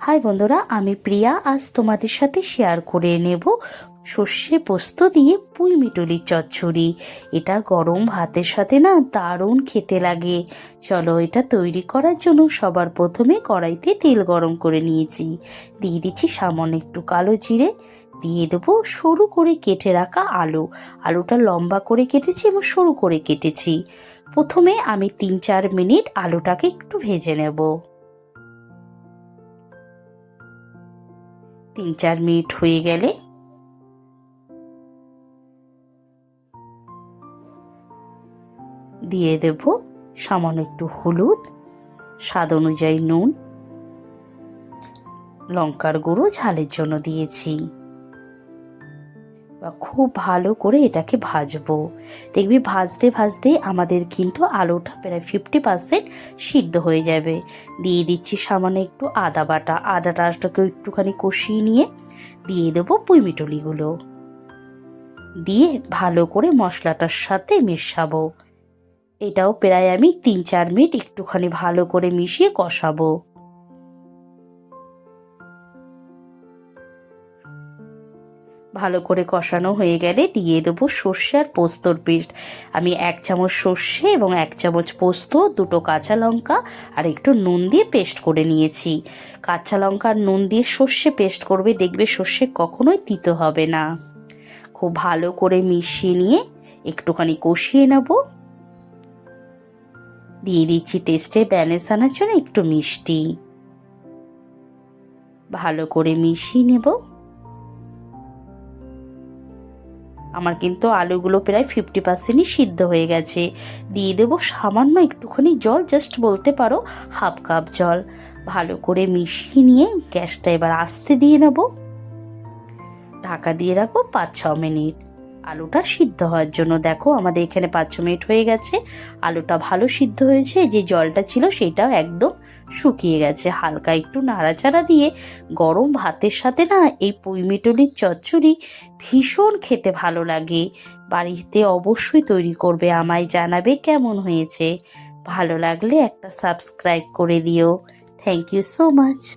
High বন্ধুরা, আমি প্রিয়া। আজ তোমাদের সাথে শেয়ার করে নেব সর্ষে পোস্ত দিয়ে পুঁই মিটুলির চচ্চড়ি। এটা গরম ভাতের সাথে না দারুণ খেতে লাগে। চলো এটা তৈরি করার জন্য সবার প্রথমে কড়াইতে তেল গরম করে নিয়েছি। দিয়ে দিচ্ছি সামান্য একটু কালো জিরে। দিয়ে দেবো সরু করে কেটে রাখা আলু। আলুটা লম্বা করে কেটেছি এবং সরু করে কেটেছি। প্রথমে আমি তিন চার মিনিট আলুটাকে একটু ভেজে নেব। তিন চার মিনিট হয়ে গেলে দিয়ে দেব সামান্য একটু হলুদ, স্বাদ অনুযায়ী নুন, লঙ্কার গুঁড়ো ঝালের জন্য দিয়েছি। বা খুব ভালো করে এটাকে ভাজবো। দেখবি ভাজতে ভাজতে আমাদের কিন্তু আলুটা প্রায় ফিফটি পার্সেন্ট সিদ্ধ হয়ে যাবে। দিয়ে দিচ্ছি সামান্য একটু আদা বাটা। আদাটাকে একটুখানি কষিয়ে নিয়ে দিয়ে দেবো পুঁইমিটুলিগুলো দিয়ে ভালো করে মশলাটার সাথে মেশাবো। এটাও প্রায় আমি তিন চার মিনিট একটুখানি ভালো করে মিশিয়ে কষাবো। ভালো করে কষানো হয়ে গেলে দিয়ে দেবো সর্ষে আর পোস্তর পেস্ট। আমি এক চামচ সর্ষে এবং এক চামচ পোস্ত, দুটো কাঁচা লঙ্কা আর একটু নুন দিয়ে পেস্ট করে নিয়েছি। কাঁচা লঙ্কা আর নুন দিয়ে সর্ষে পেস্ট করবে, দেখবে সর্ষে কখনোই তিতো হবে না। খুব ভালো করে মিশিয়ে নিয়ে একটুখানি কষিয়ে নেব। দিয়ে দিচ্ছি টেস্টে ব্যালেন্স আনার জন্য একটু মিষ্টি। ভালো করে মিশিয়ে নেব। আমার কিন্তু আলুগুলো প্রায় ফিফটি পার্সেন্টই সিদ্ধ হয়ে গেছে। দিয়ে দেবো সামান্য একটুখানি জল জাস্ট বলতে পারো হাফ কাপ জল। ভালো করে মিশিয়ে নিয়ে গ্যাসটা এবার আস্তে দিয়ে নেব। ঢাকা দিয়ে রাখব পাঁচ ছ মিনিট। আলুটা সিদ্ধ হওয়ার জন্য। দেখো, আমাদের এখানে পাঁচ ছ মিনিট হয়ে গেছে। আলুটা ভালো সিদ্ধ হয়েছে, যে জলটা ছিল সেটাও একদম শুকিয়ে গেছে। হালকা একটু নাড়াচাড়া দিয়ে গরম ভাতের সাথে না এই পুঁইমিটলির চচ্চড়ি ভীষণ খেতে ভালো লাগে। বাড়িতে অবশ্যই তৈরি করবে, আমায় জানাবে কেমন হয়েছে। ভালো লাগলে একটা সাবস্ক্রাইব করে দিও। Thank you so much